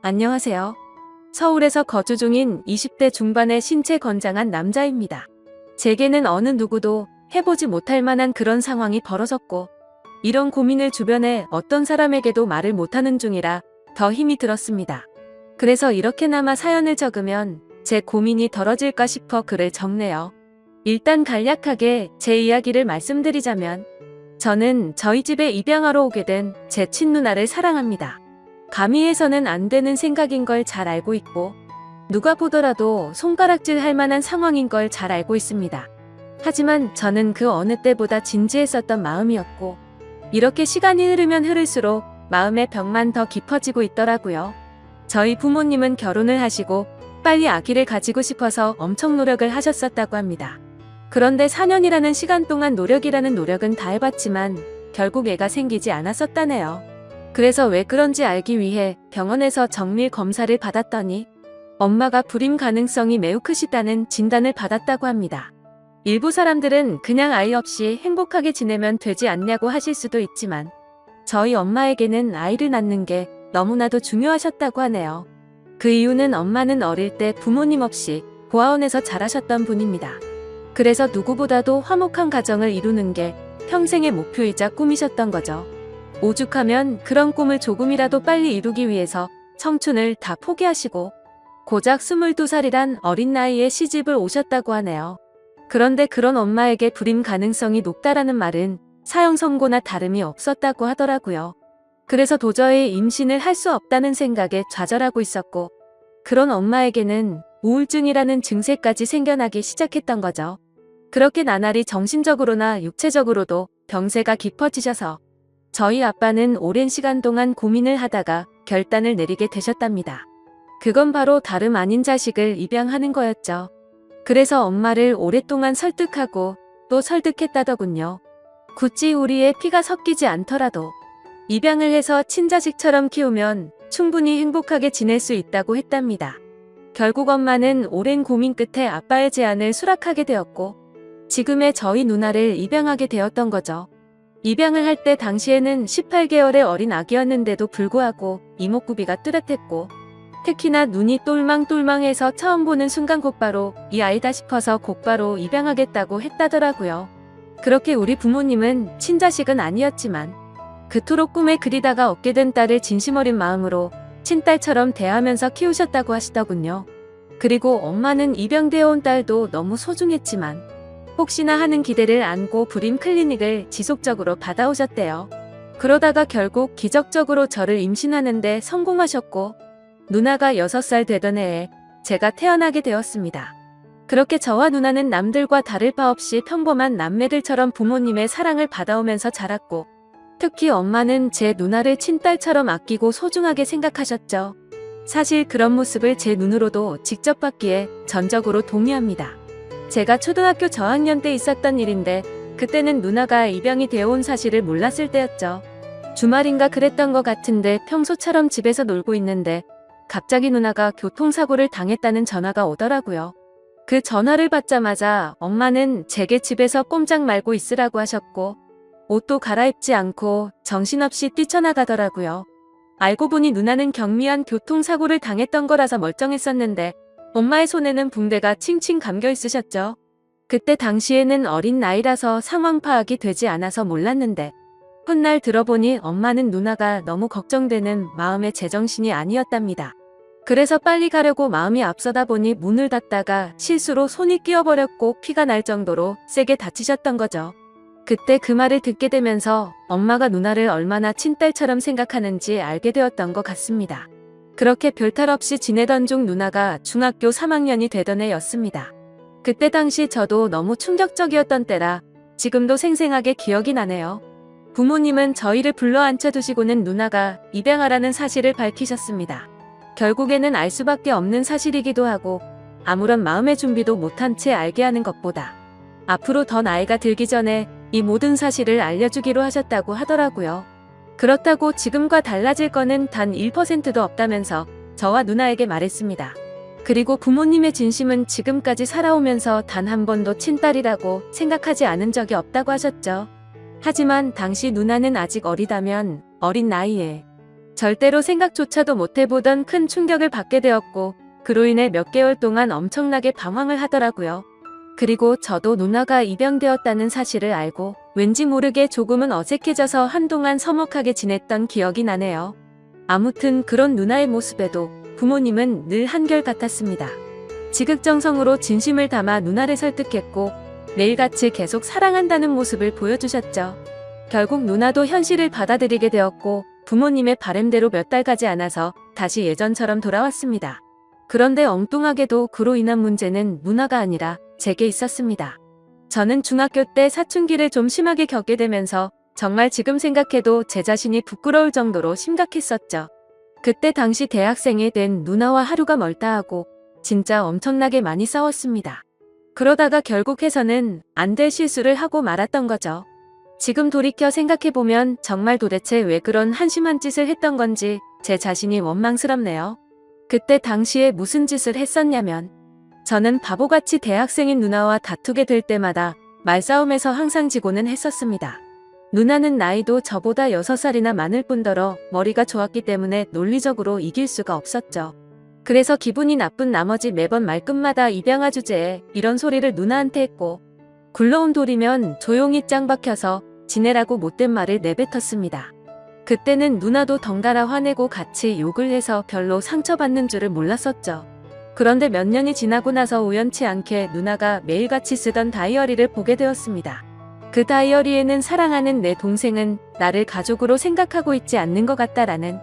안녕하세요. 서울에서 거주 중인 20대 중반의 신체 건장한 남자입니다. 제게는 어느 누구도 해보지 못할 만한 그런 상황이 벌어졌고, 이런 고민을 주변에 어떤 사람에게도 말을 못하는 중이라 더 힘이 들었습니다. 그래서 이렇게나마 사연을 적으면 제 고민이 덜어질까 싶어 글을 적네요. 일단 간략하게 제 이야기를 말씀드리자면, 저는 저희 집에 입양하러 오게 된 제 친누나를 사랑합니다. 감히 해서는 안 되는 생각인 걸 잘 알고 있고, 누가 보더라도 손가락질 할 만한 상황인 걸 잘 알고 있습니다. 하지만 저는 그 어느 때보다 진지했었던 마음이었고, 이렇게 시간이 흐르면 흐를수록 마음의 벽만 더 깊어지고 있더라고요. 저희 부모님은 결혼을 하시고 빨리 아기를 가지고 싶어서 엄청 노력을 하셨었다고 합니다. 그런데 4년이라는 시간 동안 노력이라는 노력은 다 해봤지만 결국 애가 생기지 않았었다네요. 그래서 왜 그런지 알기 위해 병원에서 정밀 검사를 받았더니 엄마가 불임 가능성이 매우 크시다는 진단을 받았다고 합니다. 일부 사람들은 그냥 아이 없이 행복하게 지내면 되지 않냐고 하실 수도 있지만 저희 엄마에게는 아이를 낳는 게 너무나도 중요하셨다고 하네요. 그 이유는 엄마는 어릴 때 부모님 없이 고아원에서 자라셨던 분입니다. 그래서 누구보다도 화목한 가정을 이루는 게 평생의 목표이자 꿈이셨던 거죠. 오죽하면 그런 꿈을 조금이라도 빨리 이루기 위해서 청춘을 다 포기하시고 고작 22살이란 어린 나이에 시집을 오셨다고 하네요. 그런데 그런 엄마에게 불임 가능성이 높다라는 말은 사형 선고나 다름이 없었다고 하더라고요. 그래서 도저히 임신을 할 수 없다는 생각에 좌절하고 있었고, 그런 엄마에게는 우울증이라는 증세까지 생겨나기 시작했던 거죠. 그렇게 나날이 정신적으로나 육체적으로도 병세가 깊어지셔서 저희 아빠는 오랜 시간 동안 고민을 하다가 결단을 내리게 되셨답니다. 그건 바로 다름 아닌 자식을 입양하는 거였죠. 그래서 엄마를 오랫동안 설득하고 또 설득했다더군요. 굳이 우리의 피가 섞이지 않더라도 입양을 해서 친자식처럼 키우면 충분히 행복하게 지낼 수 있다고 했답니다. 결국 엄마는 오랜 고민 끝에 아빠의 제안을 수락하게 되었고 지금의 저희 누나를 입양하게 되었던 거죠. 입양을 할 때 당시에는 18개월의 어린 아기였는데도 불구하고 이목구비가 뚜렷했고 특히나 눈이 똘망똘망해서 처음 보는 순간 곧바로 이 아이다 싶어서 곧바로 입양하겠다고 했다더라고요. 그렇게 우리 부모님은 친자식은 아니었지만 그토록 꿈에 그리다가 얻게 된 딸을 진심 어린 마음으로 친딸처럼 대하면서 키우셨다고 하시더군요. 그리고 엄마는 입양되어 온 딸도 너무 소중했지만 혹시나 하는 기대를 안고 불임 클리닉을 지속적으로 받아오셨대요. 그러다가 결국 기적적으로 저를 임신하는데 성공하셨고 누나가 6살 되던 해에 제가 태어나게 되었습니다. 그렇게 저와 누나는 남들과 다를 바 없이 평범한 남매들처럼 부모님의 사랑을 받아오면서 자랐고 특히 엄마는 제 누나를 친딸처럼 아끼고 소중하게 생각하셨죠. 사실 그런 모습을 제 눈으로도 직접 봤기에 전적으로 동의합니다. 제가 초등학교 저학년 때 있었던 일인데 그때는 누나가 입양이 되어 온 사실을 몰랐을 때였죠. 주말인가 그랬던 것 같은데 평소처럼 집에서 놀고 있는데 갑자기 누나가 교통사고를 당했다는 전화가 오더라고요. 그 전화를 받자마자 엄마는 제게 집에서 꼼짝 말고 있으라고 하셨고 옷도 갈아입지 않고 정신없이 뛰쳐나가더라고요. 알고 보니 누나는 경미한 교통사고를 당했던 거라서 멀쩡했었는데 엄마의 손에는 붕대가 칭칭 감겨 있으셨죠. 그때 당시에는 어린 나이라서 상황 파악이 되지 않아서 몰랐는데 훗날 들어보니 엄마는 누나가 너무 걱정되는 마음의 제정신이 아니었답니다. 그래서 빨리 가려고 마음이 앞서다 보니 문을 닫다가 실수로 손이 끼어버렸고 피가 날 정도로 세게 다치셨던 거죠. 그때 그 말을 듣게 되면서 엄마가 누나를 얼마나 친딸처럼 생각하는지 알게 되었던 것 같습니다. 그렇게 별탈 없이 지내던 중 누나가 중학교 3학년이 되던 해였습니다. 그때 당시 저도 너무 충격적이었던 때라 지금도 생생하게 기억이 나네요. 부모님은 저희를 불러 앉혀두시고는 누나가 입양하라는 사실을 밝히셨습니다. 결국에는 알 수밖에 없는 사실이기도 하고 아무런 마음의 준비도 못한 채 알게 하는 것보다 앞으로 더 나이가 들기 전에 이 모든 사실을 알려주기로 하셨다고 하더라고요. 그렇다고 지금과 달라질 거는 단 1%도 없다면서 저와 누나에게 말했습니다. 그리고 부모님의 진심은 지금까지 살아오면서 단 한 번도 친딸이라고 생각하지 않은 적이 없다고 하셨죠. 하지만 당시 누나는 아직 어리다면 어린 나이에 절대로 생각조차도 못해보던 큰 충격을 받게 되었고 그로 인해 몇 개월 동안 엄청나게 방황을 하더라고요. 그리고 저도 누나가 입양되었다는 사실을 알고 왠지 모르게 조금은 어색해져서 한동안 서먹하게 지냈던 기억이 나네요. 아무튼 그런 누나의 모습에도 부모님은 늘 한결같았습니다. 지극정성으로 진심을 담아 누나를 설득했고 매일같이 계속 사랑한다는 모습을 보여주셨죠. 결국 누나도 현실을 받아들이게 되었고 부모님의 바램대로 몇 달 가지 않아서 다시 예전처럼 돌아왔습니다. 그런데 엉뚱하게도 그로 인한 문제는 누나가 아니라 제게 있었습니다. 저는 중학교 때 사춘기를 좀 심하게 겪게 되면서 정말 지금 생각해도 제 자신이 부끄러울 정도로 심각했었죠. 그때 당시 대학생이 된 누나와 하루가 멀다 하고 진짜 엄청나게 많이 싸웠습니다. 그러다가 결국 해서는 안 될 실수를 하고 말았던 거죠. 지금 돌이켜 생각해보면 정말 도대체 왜 그런 한심한 짓을 했던 건지 제 자신이 원망스럽네요. 그때 당시에 무슨 짓을 했었냐면 저는 바보같이 대학생인 누나와 다투게 될 때마다 말싸움에서 항상 지고는 했었습니다. 누나는 나이도 저보다 6살이나 많을 뿐더러 머리가 좋았기 때문에 논리적으로 이길 수가 없었죠. 그래서 기분이 나쁜 나머지 매번 말끝마다 입양아 주제에 이런 소리를 누나한테 했고 굴러온 돌이면 조용히 짱 박혀서 지내라고 못된 말을 내뱉었습니다. 그때는 누나도 덩달아 화내고 같이 욕을 해서 별로 상처받는 줄을 몰랐었죠. 그런데 몇 년이 지나고 나서 우연치 않게 누나가 매일같이 쓰던 다이어리를 보게 되었습니다. 그 다이어리에는 사랑하는 내 동생은 나를 가족으로 생각하고 있지 않는 것 같다라는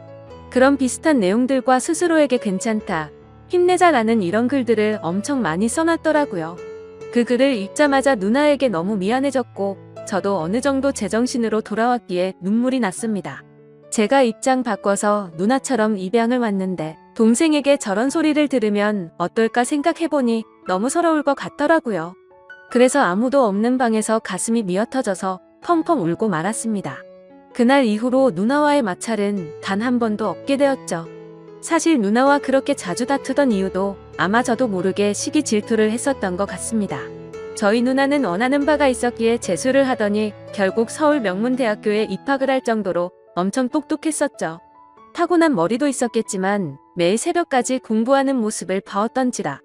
그런 비슷한 내용들과 스스로에게 괜찮다, 힘내자라는 이런 글들을 엄청 많이 써놨더라고요. 그 글을 읽자마자 누나에게 너무 미안해졌고 저도 어느 정도 제정신으로 돌아왔기에 눈물이 났습니다. 제가 입장 바꿔서 누나처럼 입양을 왔는데 동생에게 저런 소리를 들으면 어떨까 생각해보니 너무 서러울 것 같더라고요. 그래서 아무도 없는 방에서 가슴이 미어터져서 펑펑 울고 말았습니다. 그날 이후로 누나와의 마찰은 단 한 번도 없게 되었죠. 사실 누나와 그렇게 자주 다투던 이유도 아마 저도 모르게 시기 질투를 했었던 것 같습니다. 저희 누나는 원하는 바가 있었기에 재수를 하더니 결국 서울 명문대학교에 입학을 할 정도로 엄청 똑똑했었죠. 타고난 머리도 있었겠지만 매일 새벽까지 공부하는 모습을 봐왔던지라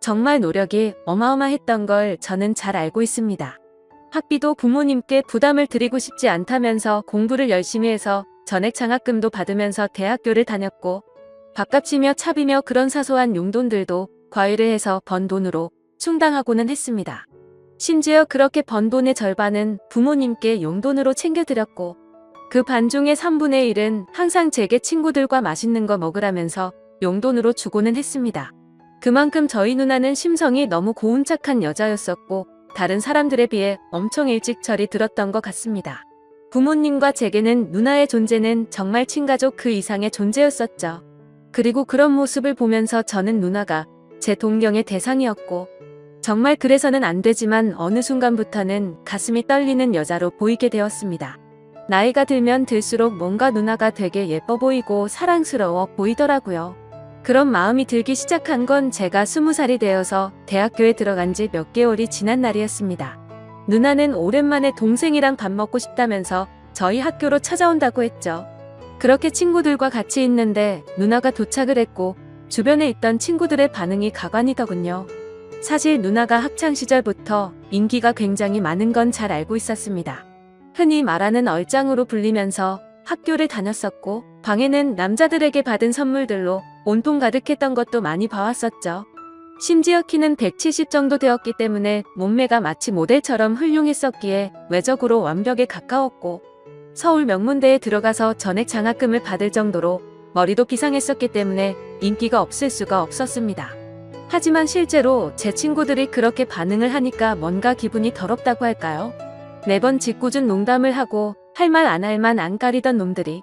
정말 노력이 어마어마했던 걸 저는 잘 알고 있습니다. 학비도 부모님께 부담을 드리고 싶지 않다면서 공부를 열심히 해서 전액 장학금도 받으면서 대학교를 다녔고 밥값이며 차비며 그런 사소한 용돈들도 과외를 해서 번 돈으로 충당하고는 했습니다. 심지어 그렇게 번 돈의 절반은 부모님께 용돈으로 챙겨드렸고 그 반중의 3분의 1은 항상 제게 친구들과 맛있는 거 먹으라면서 용돈으로 주고는 했습니다. 그만큼 저희 누나는 심성이 너무 고운 착한 여자였었고 다른 사람들에 비해 엄청 일찍 철이 들었던 것 같습니다. 부모님과 제게는 누나의 존재는 정말 친가족 그 이상의 존재였었죠. 그리고 그런 모습을 보면서 저는 누나가 제 동경의 대상이었고 정말 그래서는 안 되지만 어느 순간부터는 가슴이 떨리는 여자로 보이게 되었습니다. 나이가 들면 들수록 뭔가 누나가 되게 예뻐 보이고 사랑스러워 보이더라고요. 그런 마음이 들기 시작한 건 제가 스무 살이 되어서 대학교에 들어간 지 몇 개월이 지난 날이었습니다. 누나는 오랜만에 동생이랑 밥 먹고 싶다면서 저희 학교로 찾아온다고 했죠. 그렇게 친구들과 같이 있는데 누나가 도착을 했고 주변에 있던 친구들의 반응이 가관이더군요. 사실 누나가 학창 시절부터 인기가 굉장히 많은 건 잘 알고 있었습니다. 흔히 말하는 얼짱으로 불리면서 학교를 다녔었고 방에는 남자들에게 받은 선물들로 온통 가득했던 것도 많이 봐왔었죠. 심지어 키는 170 정도 되었기 때문에 몸매가 마치 모델처럼 훌륭했었기에 외적으로 완벽에 가까웠고 서울 명문대에 들어가서 전액 장학금을 받을 정도로 머리도 비상했었기 때문에 인기가 없을 수가 없었습니다. 하지만 실제로 제 친구들이 그렇게 반응을 하니까 뭔가 기분이 더럽다고 할까요? 매번 짓궂은 농담을 하고 할 말 안 할 만 안 가리던 놈들이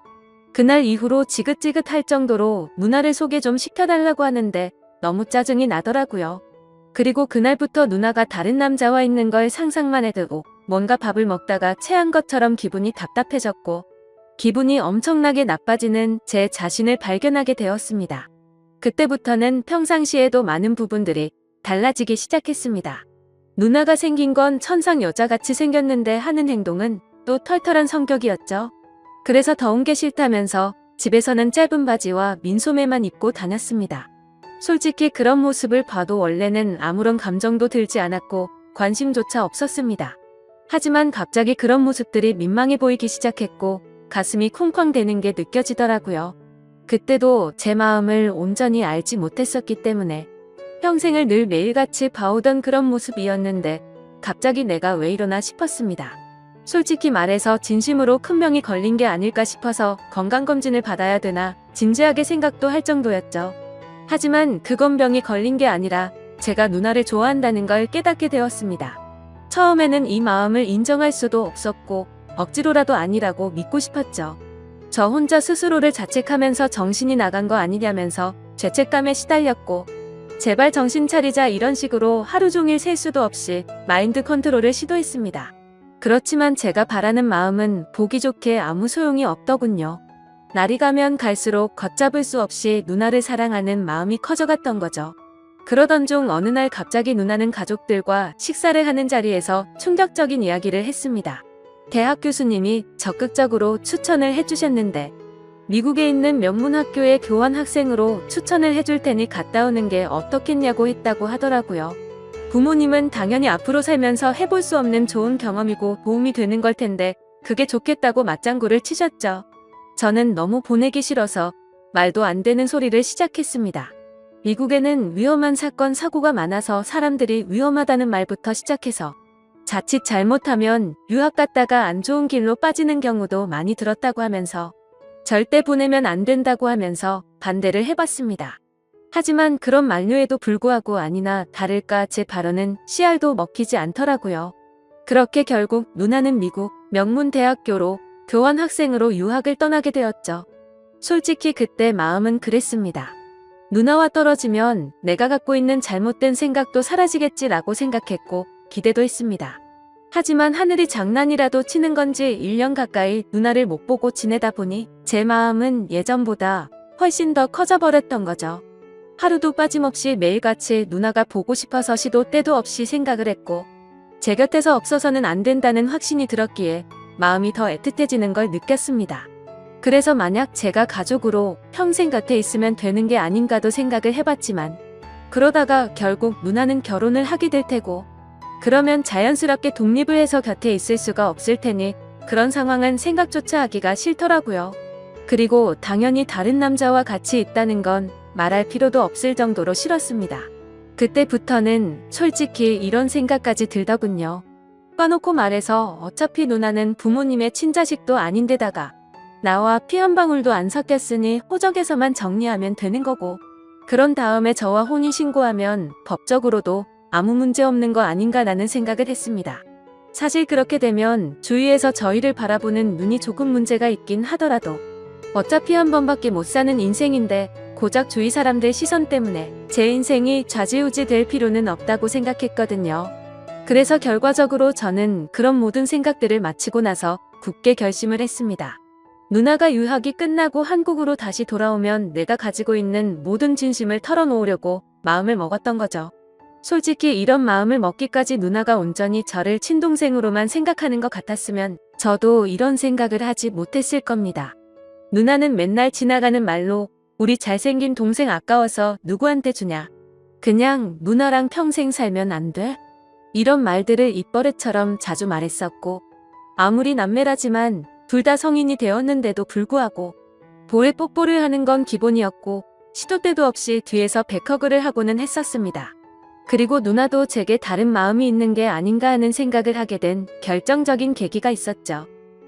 그날 이후로 지긋지긋할 정도로 누나를 소개 좀 시켜달라고 하는데 너무 짜증이 나더라고요. 그리고 그날부터 누나가 다른 남자와 있는 걸 상상만 해두고 뭔가 밥을 먹다가 체한 것처럼 기분이 답답해졌고 기분이 엄청나게 나빠지는 제 자신을 발견하게 되었습니다. 그때부터는 평상시에도 많은 부분들이 달라지기 시작했습니다. 누나가 생긴 건 천상 여자같이 생겼는데 하는 행동은 또 털털한 성격이었죠. 그래서 더운 게 싫다면서 집에서는 짧은 바지와 민소매만 입고 다녔습니다. 솔직히 그런 모습을 봐도 원래는 아무런 감정도 들지 않았고 관심조차 없었습니다. 하지만 갑자기 그런 모습들이 민망해 보이기 시작했고 가슴이 쿵쾅대는 게 느껴지더라고요. 그때도 제 마음을 온전히 알지 못했었기 때문에 평생을 늘 매일같이 봐오던 그런 모습이었는데 갑자기 내가 왜 이러나 싶었습니다. 솔직히 말해서 진심으로 큰 병이 걸린 게 아닐까 싶어서 건강검진을 받아야 되나 진지하게 생각도 할 정도였죠. 하지만 그건 병이 걸린 게 아니라 제가 누나를 좋아한다는 걸 깨닫게 되었습니다. 처음에는 이 마음을 인정할 수도 없었고 억지로라도 아니라고 믿고 싶었죠. 저 혼자 스스로를 자책하면서 정신이 나간 거 아니냐면서 죄책감에 시달렸고 제발 정신 차리자 이런 식으로 하루 종일 셀 수도 없이 마인드 컨트롤을 시도했습니다. 그렇지만 제가 바라는 마음은 보기 좋게 아무 소용이 없더군요. 날이 가면 갈수록 걷잡을 수 없이 누나를 사랑하는 마음이 커져갔던 거죠. 그러던 중 어느 날 갑자기 누나는 가족들과 식사를 하는 자리에서 충격적인 이야기를 했습니다. 대학 교수님이 적극적으로 추천을 해주셨는데 미국에 있는 명문학교의 교환 학생으로 추천을 해줄 테니 갔다 오는 게 어떻겠냐고 했다고 하더라고요. 부모님은 당연히 앞으로 살면서 해볼 수 없는 좋은 경험이고 도움이 되는 걸 텐데 그게 좋겠다고 맞장구를 치셨죠. 저는 너무 보내기 싫어서 말도 안 되는 소리를 시작했습니다. 미국에는 위험한 사건 사고가 많아서 사람들이 위험하다는 말부터 시작해서 자칫 잘못하면 유학 갔다가 안 좋은 길로 빠지는 경우도 많이 들었다고 하면서 절대 보내면 안 된다고 하면서 반대를 해봤습니다. 하지만 그런 만류에도 불구하고 아니나 다를까 제 발언은 씨알도 먹히지 않더라고요. 그렇게 결국 누나는 미국 명문대학교로 교환 학생으로 유학을 떠나게 되었죠. 솔직히 그때 마음은 그랬습니다. 누나와 떨어지면 내가 갖고 있는 잘못된 생각도 사라지겠지라고 생각했고 기대도 했습니다. 하지만 하늘이 장난이라도 치는 건지 1년 가까이 누나를 못 보고 지내다 보니 제 마음은 예전보다 훨씬 더 커져버렸던 거죠. 하루도 빠짐없이 매일같이 누나가 보고 싶어서 시도 때도 없이 생각을 했고 제 곁에서 없어서는 안 된다는 확신이 들었기에 마음이 더 애틋해지는 걸 느꼈습니다. 그래서 만약 제가 가족으로 평생 곁에 있으면 되는 게 아닌가도 생각을 해봤지만 그러다가 결국 누나는 결혼을 하게 될 테고 그러면 자연스럽게 독립을 해서 곁에 있을 수가 없을 테니 그런 상황은 생각조차 하기가 싫더라고요. 그리고 당연히 다른 남자와 같이 있다는 건 말할 필요도 없을 정도로 싫었습니다. 그때부터는 솔직히 이런 생각까지 들더군요. 까놓고 말해서 어차피 누나는 부모님의 친자식도 아닌데다가 나와 피 한 방울도 안 섞였으니 호적에서만 정리하면 되는 거고 그런 다음에 저와 혼인신고하면 법적으로도 아무 문제 없는 거 아닌가라는 생각을 했습니다. 사실 그렇게 되면 주위에서 저희를 바라보는 눈이 조금 문제가 있긴 하더라도 어차피 한 번밖에 못 사는 인생인데 고작 주위 사람들 시선 때문에 제 인생이 좌지우지 될 필요는 없다고 생각했거든요. 그래서 결과적으로 저는 그런 모든 생각들을 마치고 나서 굳게 결심을 했습니다. 누나가 유학이 끝나고 한국으로 다시 돌아오면 내가 가지고 있는 모든 진심을 털어놓으려고 마음을 먹었던 거죠. 솔직히 이런 마음을 먹기까지 누나가 온전히 저를 친동생으로만 생각하는 것 같았으면 저도 이런 생각을 하지 못했을 겁니다. 누나는 맨날 지나가는 말로 우리 잘생긴 동생 아까워서 누구한테 주냐. 그냥 누나랑 평생 살면 안 돼? 이런 말들을 입버릇처럼 자주 말했었고 아무리 남매라지만 둘 다 성인이 되었는데도 불구하고 볼에 뽀뽀를 하는 건 기본이었고 시도 때도 없이 뒤에서 백허그를 하고는 했었습니다. 그리고 누나도 제게 다른 마음이 있는 게 아닌가 하는 생각을 하게 된 결정적인 계기가 있었죠.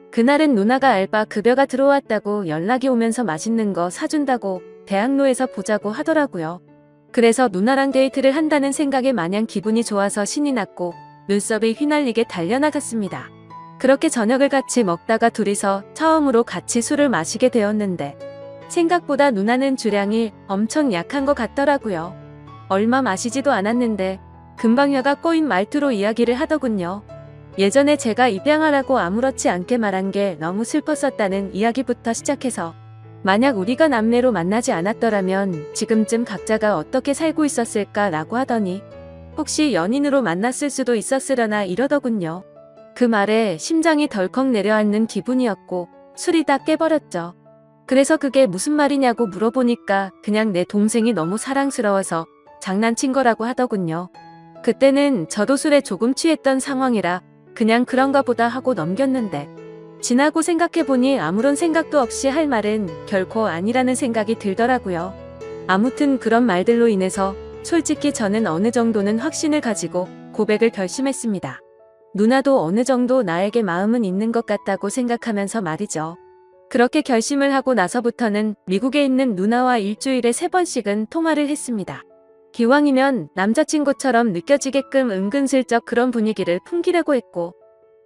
그날은 누나가 알바 급여가 들어왔다고 연락이 오면서 맛있는 거 사준다고 대학로에서 보자고 하더라고요. 그래서 누나랑 데이트를 한다는 생각에 마냥 기분이 좋아서 신이 났고 눈썹이 휘날리게 달려나갔습니다. 그렇게 저녁을 같이 먹다가 둘이서 처음으로 같이 술을 마시게 되었는데 생각보다 누나는 주량이 엄청 약한 것 같더라고요. 얼마 마시지도 않았는데 금방 혀가 꼬인 말투로 이야기를 하더군요. 예전에 제가 입양하라고 아무렇지 않게 말한 게 너무 슬펐었다는 이야기부터 시작해서 만약 우리가 남매로 만나지 않았더라면 지금쯤 각자가 어떻게 살고 있었을까 라고 하더니 혹시 연인으로 만났을 수도 있었으려나 이러더군요. 그 말에 심장이 덜컥 내려앉는 기분이었고 술이 다 깨버렸죠. 그래서 그게 무슨 말이냐고 물어보니까 그냥 내 동생이 너무 사랑스러워서 장난친 거라고 하더군요. 그때는 저도 술에 조금 취했던 상황이라 그냥 그런가 보다 하고 넘겼는데 지나고 생각해보니 아무런 생각도 없이 할 말은 결코 아니라는 생각이 들더라고요. 아무튼 그런 말들로 인해서 솔직히 저는 어느 정도는 확신을 가지고 고백을 결심했습니다. 누나도 어느 정도 나에게 마음은 있는 것 같다고 생각하면서 말이죠. 그렇게 결심을 하고 나서부터는 미국에 있는 누나와 일주일에 세 번씩은 통화를 했습니다. 기왕이면 남자친구처럼 느껴지게끔 은근슬쩍 그런 분위기를 풍기려고 했고,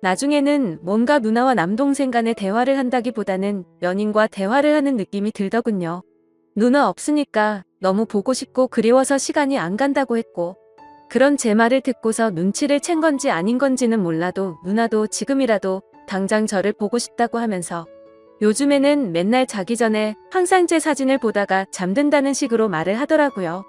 나중에는 뭔가 누나와 남동생 간의 대화를 한다기보다는 연인과 대화를 하는 느낌이 들더군요. 누나 없으니까 너무 보고 싶고 그리워서 시간이 안 간다고 했고, 그런 제 말을 듣고서 눈치를 챈 건지 아닌 건지는 몰라도 누나도 지금이라도 당장 저를 보고 싶다고 하면서 요즘에는 맨날 자기 전에 항상 제 사진을 보다가 잠든다는 식으로 말을 하더라고요.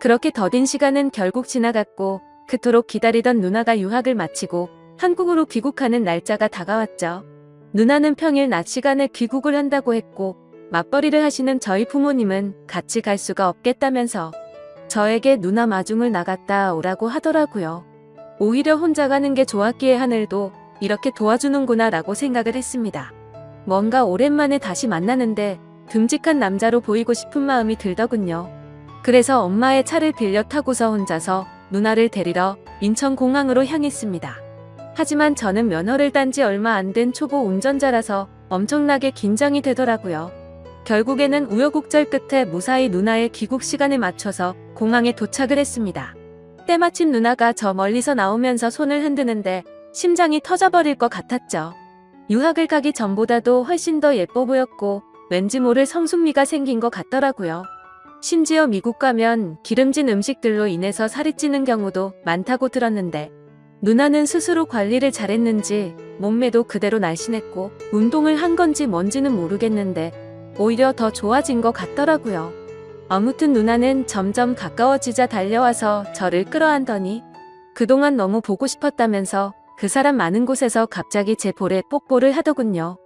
그렇게 더딘 시간은 결국 지나갔고 그토록 기다리던 누나가 유학을 마치고 한국으로 귀국하는 날짜가 다가왔죠. 누나는 평일 낮 시간에 귀국을 한다고 했고 맞벌이를 하시는 저희 부모님은 같이 갈 수가 없겠다면서 저에게 누나 마중을 나갔다 오라고 하더라고요. 오히려 혼자 가는 게 좋았기에 하늘도 이렇게 도와주는구나 라고 생각을 했습니다. 뭔가 오랜만에 다시 만나는데 듬직한 남자로 보이고 싶은 마음이 들더군요. 그래서 엄마의 차를 빌려 타고서 혼자서 누나를 데리러 인천공항으로 향했습니다. 하지만 저는 면허를 딴 지 얼마 안 된 초보 운전자라서 엄청나게 긴장이 되더라고요. 결국에는 우여곡절 끝에 무사히 누나의 귀국 시간에 맞춰서 공항에 도착을 했습니다. 때마침 누나가 저 멀리서 나오면서 손을 흔드는데 심장이 터져버릴 것 같았죠. 유학을 가기 전보다도 훨씬 더 예뻐 보였고 왠지 모를 성숙미가 생긴 것 같더라고요. 심지어 미국 가면 기름진 음식들로 인해서 살이 찌는 경우도 많다고 들었는데 누나는 스스로 관리를 잘했는지 몸매도 그대로 날씬했고 운동을 한 건지 뭔지는 모르겠는데 오히려 더 좋아진 것 같더라고요. 아무튼 누나는 점점 가까워지자 달려와서 저를 끌어안더니 그동안 너무 보고 싶었다면서 그 사람 많은 곳에서 갑자기 제 볼에 뽀뽀를 하더군요.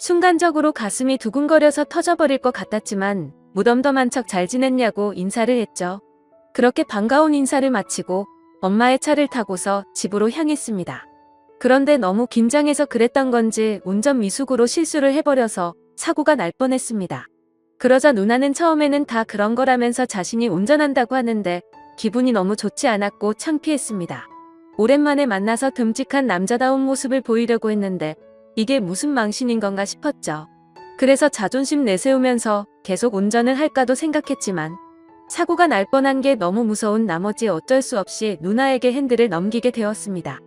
순간적으로 가슴이 두근거려서 터져버릴 것 같았지만 무덤덤한 척 잘 지냈냐고 인사를 했죠. 그렇게 반가운 인사를 마치고 엄마의 차를 타고서 집으로 향했습니다. 그런데 너무 긴장해서 그랬던 건지 운전 미숙으로 실수를 해버려서 사고가 날 뻔했습니다. 그러자 누나는 처음에는 다 그런 거라면서 자신이 운전한다고 하는데 기분이 너무 좋지 않았고 창피했습니다. 오랜만에 만나서 듬직한 남자다운 모습을 보이려고 했는데 이게 무슨 망신인 건가 싶었죠. 그래서 자존심 내세우면서 계속 운전을 할까도 생각했지만 사고가 날 뻔한 게 너무 무서운 나머지 어쩔 수 없이 누나에게 핸들을 넘기게 되었습니다.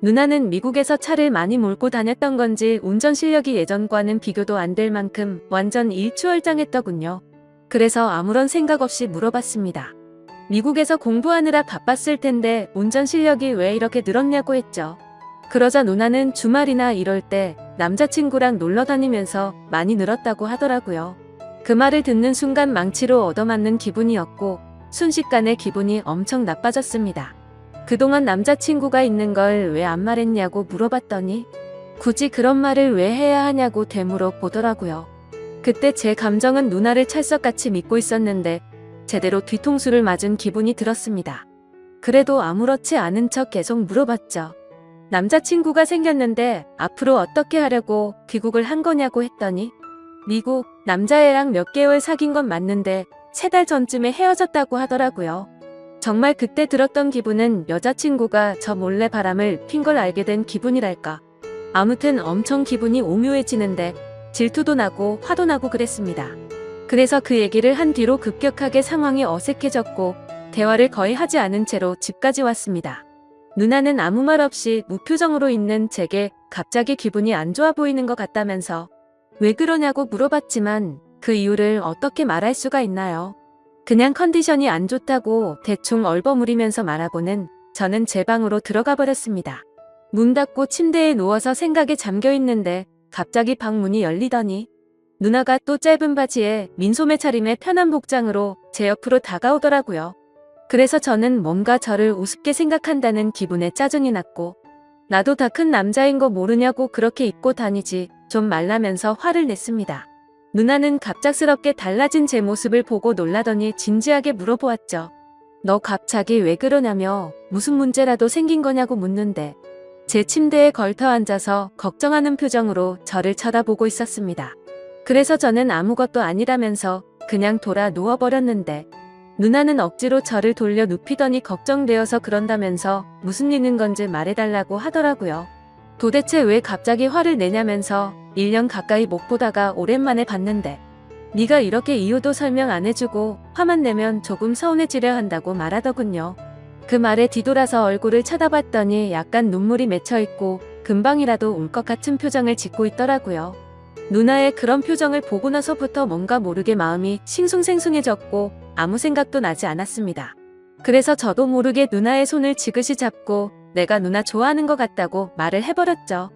누나는 미국에서 차를 많이 몰고 다녔던 건지 운전 실력이 예전과는 비교도 안 될 만큼 완전 일추월장했더군요. 그래서 아무런 생각 없이 물어봤습니다. 미국에서 공부하느라 바빴을 텐데 운전 실력이 왜 이렇게 늘었냐고 했죠. 그러자 누나는 주말이나 이럴 때 남자친구랑 놀러 다니면서 많이 늘었다고 하더라고요. 그 말을 듣는 순간 망치로 얻어맞는 기분이었고 순식간에 기분이 엄청 나빠졌습니다. 그동안 남자친구가 있는 걸 왜 안 말했냐고 물어봤더니 굳이 그런 말을 왜 해야 하냐고 되물어 보더라고요. 그때 제 감정은 누나를 찰석같이 믿고 있었는데 제대로 뒤통수를 맞은 기분이 들었습니다. 그래도 아무렇지 않은 척 계속 물어봤죠. 남자친구가 생겼는데 앞으로 어떻게 하려고 귀국을 한 거냐고 했더니 미국 남자애랑 몇 개월 사귄 건 맞는데 세 달 전쯤에 헤어졌다고 하더라고요. 정말 그때 들었던 기분은 여자친구가 저 몰래 바람을 핀 걸 알게 된 기분이랄까. 아무튼 엄청 기분이 오묘해지는데 질투도 나고 화도 나고 그랬습니다. 그래서 그 얘기를 한 뒤로 급격하게 상황이 어색해졌고 대화를 거의 하지 않은 채로 집까지 왔습니다. 누나는 아무 말 없이 무표정으로 있는 제게 갑자기 기분이 안 좋아 보이는 것 같다면서 왜 그러냐고 물어봤지만 그 이유를 어떻게 말할 수가 있나요? 그냥 컨디션이 안 좋다고 대충 얼버무리면서 말하고는 저는 제 방으로 들어가 버렸습니다. 문 닫고 침대에 누워서 생각에 잠겨 있는데 갑자기 방 문이 열리더니 누나가 또 짧은 바지에 민소매 차림의 편한 복장으로 제 옆으로 다가오더라고요. 그래서 저는 뭔가 저를 우습게 생각한다는 기분에 짜증이 났고 나도 다 큰 남자인 거 모르냐고 그렇게 입고 다니지 좀 말라면서 화를 냈습니다. 누나는 갑작스럽게 달라진 제 모습을 보고 놀라더니 진지하게 물어보았죠. 너 갑자기 왜 그러냐며 무슨 문제라도 생긴 거냐고 묻는데 제 침대에 걸터 앉아서 걱정하는 표정으로 저를 쳐다보고 있었습니다. 그래서 저는 아무것도 아니라면서 그냥 돌아 누워버렸는데 누나는 억지로 저를 돌려 눕히더니 걱정되어서 그런다면서 무슨 일인 건지 말해달라고 하더라고요. 도대체 왜 갑자기 화를 내냐면서 1년 가까이 못 보다가 오랜만에 봤는데 네가 이렇게 이유도 설명 안 해주고 화만 내면 조금 서운해지려 한다고 말하더군요. 그 말에 뒤돌아서 얼굴을 쳐다봤더니 약간 눈물이 맺혀 있고 금방이라도 울 것 같은 표정을 짓고 있더라고요. 누나의 그런 표정을 보고 나서부터 뭔가 모르게 마음이 싱숭생숭해졌고 아무 생각도 나지 않았습니다. 그래서 저도 모르게 누나의 손을 지그시 잡고 내가 누나 좋아하는 것 같다고 말을 해버렸죠.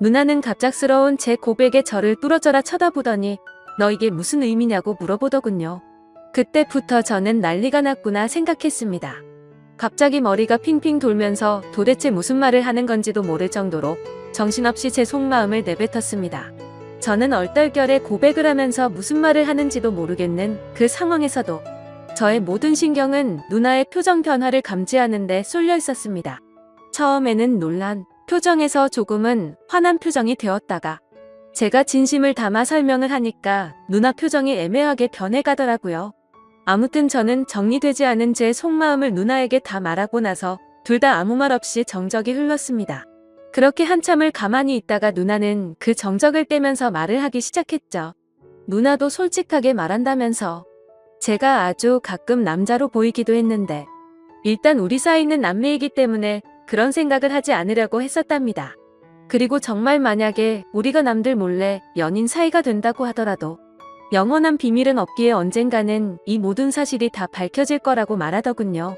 누나는 갑작스러운 제 고백에 저를 뚫어져라 쳐다보더니 너 이게 무슨 의미냐고 물어보더군요. 그때부터 저는 난리가 났구나 생각했습니다. 갑자기 머리가 핑핑 돌면서 도대체 무슨 말을 하는 건지도 모를 정도로 정신없이 제 속마음을 내뱉었습니다. 저는 얼떨결에 고백을 하면서 무슨 말을 하는지도 모르겠는 그 상황에서도 저의 모든 신경은 누나의 표정 변화를 감지하는데 쏠려 있었습니다. 처음에는 놀란 표정에서 조금은 화난 표정이 되었다가 제가 진심을 담아 설명을 하니까 누나 표정이 애매하게 변해가더라고요. 아무튼 저는 정리되지 않은 제 속마음을 누나에게 다 말하고 나서 둘 다 아무 말 없이 정적이 흘렀습니다. 그렇게 한참을 가만히 있다가 누나는 그 정적을 떼면서 말을 하기 시작했죠. 누나도 솔직하게 말한다면서 제가 아주 가끔 남자로 보이기도 했는데 일단 우리 사이는 남매이기 때문에 그런 생각을 하지 않으려고 했었답니다. 그리고 정말 만약에 우리가 남들 몰래 연인 사이가 된다고 하더라도 영원한 비밀은 없기에 언젠가는 이 모든 사실이 다 밝혀질 거라고 말하더군요.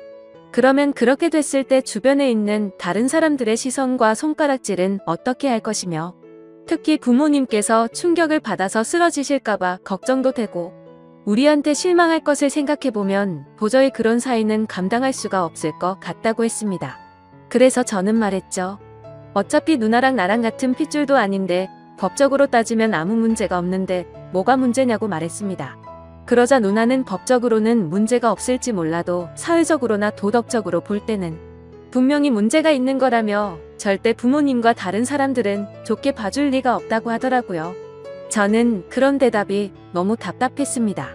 그러면 그렇게 됐을 때 주변에 있는 다른 사람들의 시선과 손가락질은 어떻게 할 것이며 특히 부모님께서 충격을 받아서 쓰러지실까봐 걱정도 되고 우리한테 실망할 것을 생각해보면 도저히 그런 사이는 감당할 수가 없을 것 같다고 했습니다. 그래서 저는 말했죠. 어차피 누나랑 나랑 같은 핏줄도 아닌데 법적으로 따지면 아무 문제가 없는데 뭐가 문제냐고 말했습니다. 그러자 누나는 법적으로는 문제가 없을지 몰라도 사회적으로나 도덕적으로 볼 때는 분명히 문제가 있는 거라며 절대 부모님과 다른 사람들은 좋게 봐줄 리가 없다고 하더라고요. 저는 그런 대답이 너무 답답했습니다.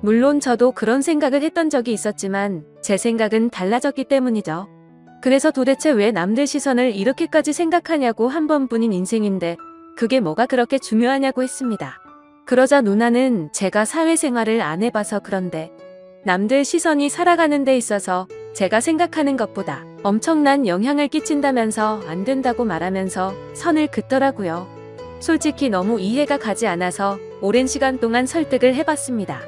물론 저도 그런 생각을 했던 적이 있었지만 제 생각은 달라졌기 때문이죠. 그래서 도대체 왜 남들 시선을 이렇게까지 생각하냐고 한 번뿐인 인생인데 그게 뭐가 그렇게 중요하냐고 했습니다. 그러자 누나는 제가 사회생활을 안 해봐서 그런데 남들 시선이 살아가는 데 있어서 제가 생각하는 것보다 엄청난 영향을 끼친다면서 안 된다고 말하면서 선을 긋더라고요. 솔직히 너무 이해가 가지 않아서 오랜 시간 동안 설득을 해봤습니다.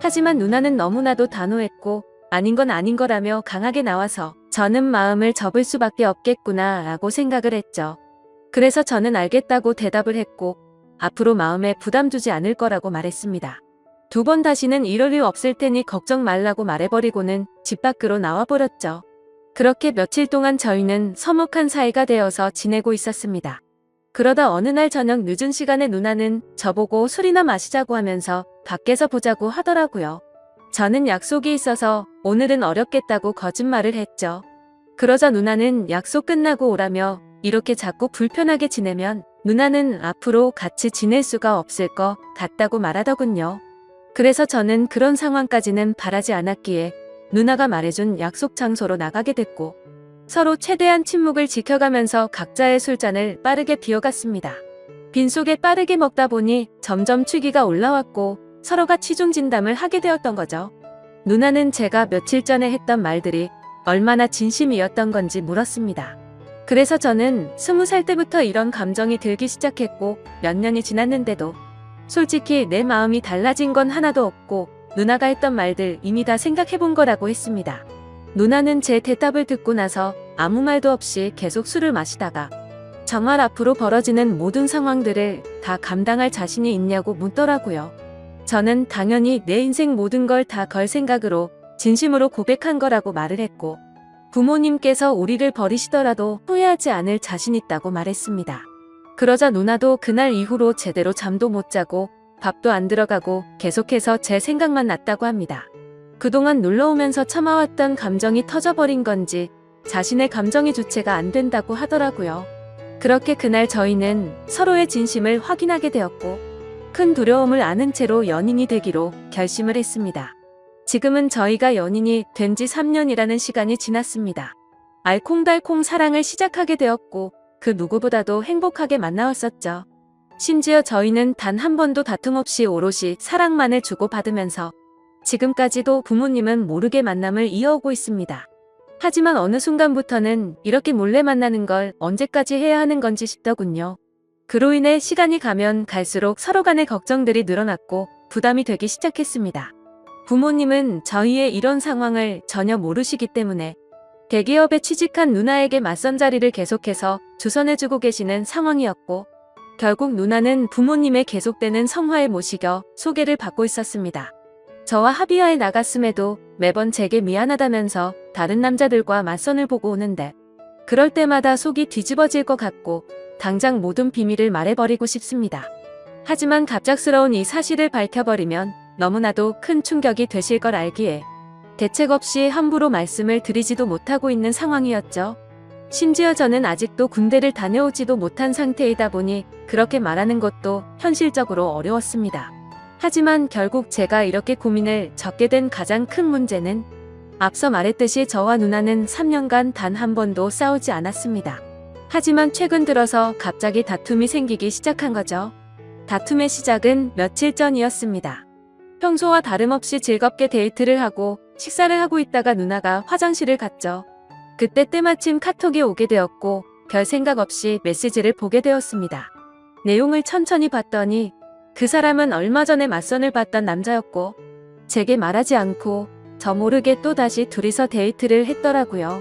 하지만 누나는 너무나도 단호했고 아닌 건 아닌 거라며 강하게 나와서 저는 마음을 접을 수밖에 없겠구나 라고 생각을 했죠. 그래서 저는 알겠다고 대답을 했고 앞으로 마음에 부담 주지 않을 거라고 말했습니다. 두 번 다시는 이럴 일 없을 테니 걱정 말라고 말해버리고는 집 밖으로 나와버렸죠. 그렇게 며칠 동안 저희는 서먹한 사이가 되어서 지내고 있었습니다. 그러다 어느 날 저녁 늦은 시간에 누나는 저보고 술이나 마시자고 하면서 밖에서 보자고 하더라고요. 저는 약속이 있어서 오늘은 어렵겠다고 거짓말을 했죠. 그러자 누나는 약속 끝나고 오라며 이렇게 자꾸 불편하게 지내면 누나는 앞으로 같이 지낼 수가 없을 것 같다고 말하더군요. 그래서 저는 그런 상황까지는 바라지 않았기에 누나가 말해준 약속 장소로 나가게 됐고 서로 최대한 침묵을 지켜가면서 각자의 술잔을 빠르게 비워갔습니다. 빈속에 빠르게 먹다 보니 점점 취기가 올라왔고 서로가 치중 진담을 하게 되었던 거죠. 누나는 제가 며칠 전에 했던 말들이 얼마나 진심이었던 건지 물었습니다. 그래서 저는 스무 살 때부터 이런 감정이 들기 시작했고 몇 년이 지났는데도 솔직히 내 마음이 달라진 건 하나도 없고 누나가 했던 말들 이미 다 생각해본 거라고 했습니다. 누나는 제 대답을 듣고 나서 아무 말도 없이 계속 술을 마시다가 정말 앞으로 벌어지는 모든 상황들을 다 감당할 자신이 있냐고 묻더라고요. 저는 당연히 내 인생 모든 걸 다 걸 생각으로 진심으로 고백한 거라고 말을 했고 부모님께서 우리를 버리시더라도 후회하지 않을 자신 있다고 말했습니다. 그러자 누나도 그날 이후로 제대로 잠도 못 자고 밥도 안 들어가고 계속해서 제 생각만 났다고 합니다. 그동안 놀러 오면서 참아왔던 감정이 터져버린 건지 자신의 감정의 주체가 안 된다고 하더라고요. 그렇게 그날 저희는 서로의 진심을 확인하게 되었고 큰 두려움을 아는 채로 연인이 되기로 결심을 했습니다. 지금은 저희가 연인이 된 지 3년이라는 시간이 지났습니다. 알콩달콩 사랑을 시작하게 되었고 그 누구보다도 행복하게 만나왔었죠. 심지어 저희는 단 한 번도 다툼 없이 오롯이 사랑만을 주고받으면서 지금까지도 부모님은 모르게 만남을 이어오고 있습니다. 하지만 어느 순간부터는 이렇게 몰래 만나는 걸 언제까지 해야 하는 건지 싶더군요. 그로 인해 시간이 가면 갈수록 서로 간의 걱정들이 늘어났고 부담이 되기 시작했습니다. 부모님은 저희의 이런 상황을 전혀 모르시기 때문에 대기업에 취직한 누나에게 맞선 자리를 계속해서 주선해주고 계시는 상황이었고 결국 누나는 부모님의 계속되는 성화에 모시겨 소개를 받고 있었습니다. 저와 합의하에 나갔음에도 매번 제게 미안하다면서 다른 남자들과 맞선을 보고 오는데 그럴 때마다 속이 뒤집어질 것 같고 당장 모든 비밀을 말해버리고 싶습니다. 하지만 갑작스러운 이 사실을 밝혀버리면 너무나도 큰 충격이 되실 걸 알기에 대책 없이 함부로 말씀을 드리지도 못하고 있는 상황이었죠. 심지어 저는 아직도 군대를 다녀오지도 못한 상태이다 보니 그렇게 말하는 것도 현실적으로 어려웠습니다. 하지만 결국 제가 이렇게 고민을 적게 된 가장 큰 문제는 앞서 말했듯이 저와 누나는 3년간 단 한 번도 싸우지 않았습니다. 하지만 최근 들어서 갑자기 다툼이 생기기 시작한 거죠. 다툼의 시작은 며칠 전이었습니다. 평소와 다름없이 즐겁게 데이트를 하고 식사를 하고 있다가 누나가 화장실을 갔죠. 그때 때마침 카톡이 오게 되었고 별 생각 없이 메시지를 보게 되었습니다. 내용을 천천히 봤더니 그 사람은 얼마 전에 맞선을 봤던 남자였고 제게 말하지 않고 저 모르게 또 다시 둘이서 데이트를 했더라고요.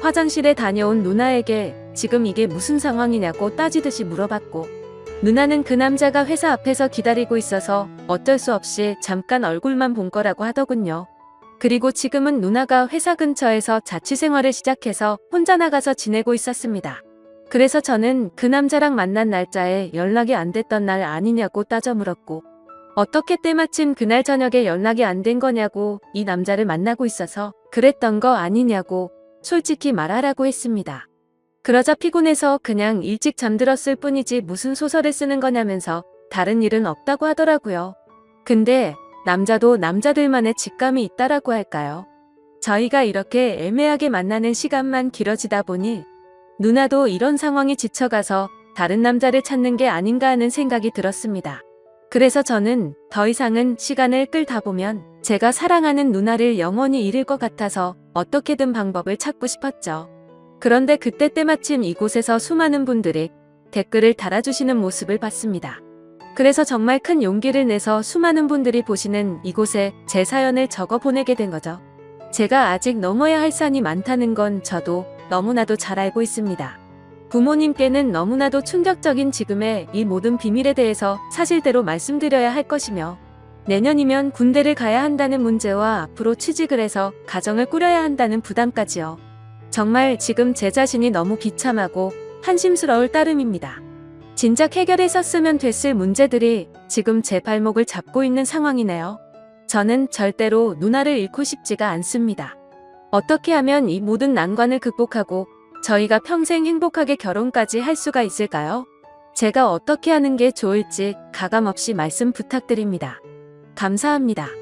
화장실에 다녀온 누나에게 지금 이게 무슨 상황이냐고 따지듯이 물어봤고 누나는 그 남자가 회사 앞에서 기다리고 있어서 어쩔 수 없이 잠깐 얼굴만 본 거라고 하더군요. 그리고 지금은 누나가 회사 근처에서 자취 생활을 시작해서 혼자 나가서 지내고 있었습니다. 그래서 저는 그 남자랑 만난 날짜에 연락이 안 됐던 날 아니냐고 따져 물었고 어떻게 때마침 그날 저녁에 연락이 안 된 거냐고 이 남자를 만나고 있어서 그랬던 거 아니냐고 솔직히 말하라고 했습니다. 그러자 피곤해서 그냥 일찍 잠들었을 뿐이지 무슨 소설을 쓰는 거냐면서 다른 일은 없다고 하더라고요. 근데 남자도 남자들만의 직감이 있다라고 할까요? 저희가 이렇게 애매하게 만나는 시간만 길어지다 보니 누나도 이런 상황에 지쳐가서 다른 남자를 찾는 게 아닌가 하는 생각이 들었습니다. 그래서 저는 더 이상은 시간을 끌다 보면 제가 사랑하는 누나를 영원히 잃을 것 같아서 어떻게든 방법을 찾고 싶었죠. 그런데 그때 때마침 이곳에서 수많은 분들이 댓글을 달아주시는 모습을 봤습니다. 그래서 정말 큰 용기를 내서 수많은 분들이 보시는 이곳에 제 사연을 적어 보내게 된 거죠. 제가 아직 넘어야 할 산이 많다는 건 저도 너무나도 잘 알고 있습니다. 부모님께는 너무나도 충격적인 지금의 이 모든 비밀에 대해서 사실대로 말씀드려야 할 것이며 내년이면 군대를 가야 한다는 문제와 앞으로 취직을 해서 가정을 꾸려야 한다는 부담까지요. 정말 지금 제 자신이 너무 비참하고 한심스러울 따름입니다. 진작 해결했었으면 됐을 문제들이 지금 제 발목을 잡고 있는 상황이네요. 저는 절대로 누나를 잃고 싶지가 않습니다. 어떻게 하면 이 모든 난관을 극복하고 저희가 평생 행복하게 결혼까지 할 수가 있을까요? 제가 어떻게 하는 게 좋을지 가감없이 말씀 부탁드립니다. 감사합니다.